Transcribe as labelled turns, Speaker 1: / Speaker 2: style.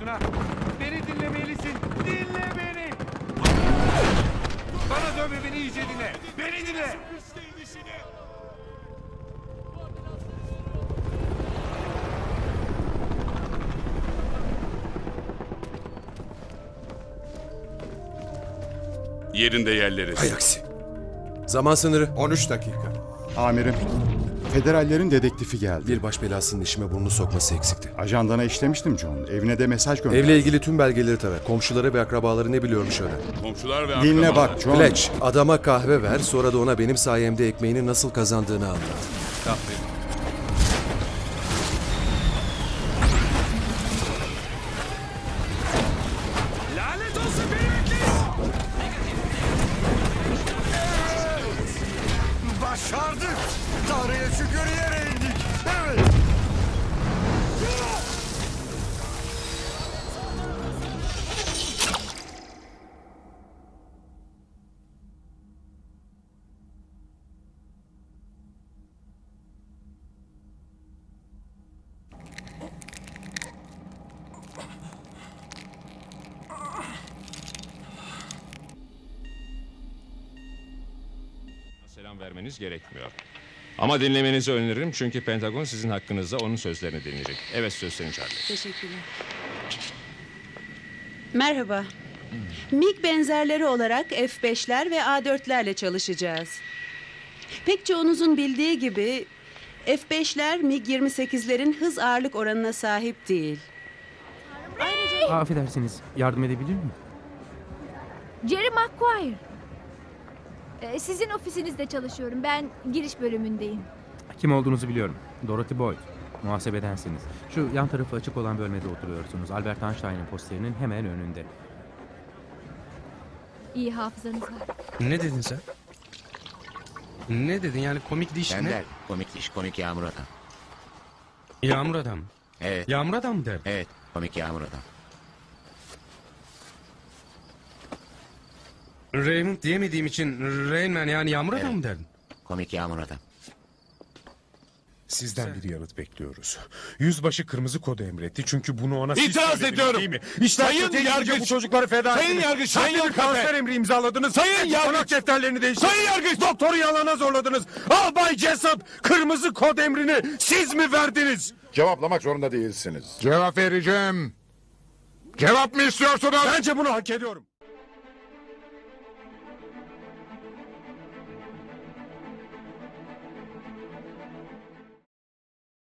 Speaker 1: bana. Beni dinlemelisin. Dinle beni. Bana dönme beni iyice dinle. Beni dinle.
Speaker 2: Yerinde yerleri.
Speaker 3: Hay aksi. Zaman sınırı.
Speaker 4: 13 dakika.
Speaker 5: Amirim, federallerin dedektifi geldi.
Speaker 3: Bir baş belasının işime burnunu sokması eksikti.
Speaker 5: Ajandana işlemiştim John. Evine de mesaj gönderdim.
Speaker 3: Evle ilgili tüm belgeleri tara. Komşuları ve akrabaları ne biliyormuş öğren.
Speaker 2: Komşular ve
Speaker 5: Dinle
Speaker 2: akrabalar.
Speaker 5: bak John.
Speaker 3: Fletch, adama kahve ver, sonra da ona benim sayemde ekmeğini nasıl kazandığını anlat.
Speaker 2: Kahve.
Speaker 6: Selam vermeniz gerekmiyor. Ama dinlemenizi öneririm çünkü Pentagon sizin hakkınızda onun sözlerini dinleyecek. Evet sözlerini Charlie.
Speaker 7: Teşekkürler. Merhaba. MiG benzerleri olarak F-5'ler ve A-4'lerle çalışacağız. Pek çoğunuzun bildiği gibi F-5'ler MiG-28'lerin hız ağırlık oranına sahip değil.
Speaker 8: Aa, affedersiniz. Yardım edebilir miyim?
Speaker 9: Jerry Maguire. Ee, sizin ofisinizde çalışıyorum. Ben giriş bölümündeyim.
Speaker 8: Kim olduğunuzu biliyorum. Dorothy Boyd. Muhasebedensiniz. Şu yan tarafı açık olan bölmede oturuyorsunuz. Albert Einstein'ın posterinin hemen önünde.
Speaker 9: İyi hafızanız var.
Speaker 10: Ne dedin sen? Ne dedin yani komik diş
Speaker 11: Ben
Speaker 10: ne?
Speaker 11: der. Komik iş, komik yağmur adam.
Speaker 10: Yağmur adam.
Speaker 11: Evet,
Speaker 10: Yağmur adam der.
Speaker 11: evet. Komik yağmur adam.
Speaker 10: Raymond diyemediğim için Rain Man yani yağmur adam mı derdin?
Speaker 11: Komik yağmur adam.
Speaker 4: Sizden bir yanıt bekliyoruz. Yüzbaşı kırmızı kodu emretti çünkü bunu ona siz
Speaker 1: İtiraz
Speaker 4: söylediniz,
Speaker 1: ediyorum.
Speaker 4: Değil mi? İşler
Speaker 1: Sayın yargıç.
Speaker 4: bu çocukları feda
Speaker 1: Sayın
Speaker 4: ettiniz.
Speaker 1: yargıç, sayın yargıç.
Speaker 4: kanser emri imzaladınız.
Speaker 1: Sayın yargıç.
Speaker 4: Konak defterlerini değiştirdiniz.
Speaker 1: Sayın yargıç.
Speaker 4: Doktoru yalana zorladınız. Albay Cesat kırmızı kod emrini siz mi verdiniz?
Speaker 12: Cevaplamak zorunda değilsiniz.
Speaker 4: Cevap vereceğim.
Speaker 12: Cevap mı istiyorsunuz?
Speaker 4: Bence bunu hak ediyorum.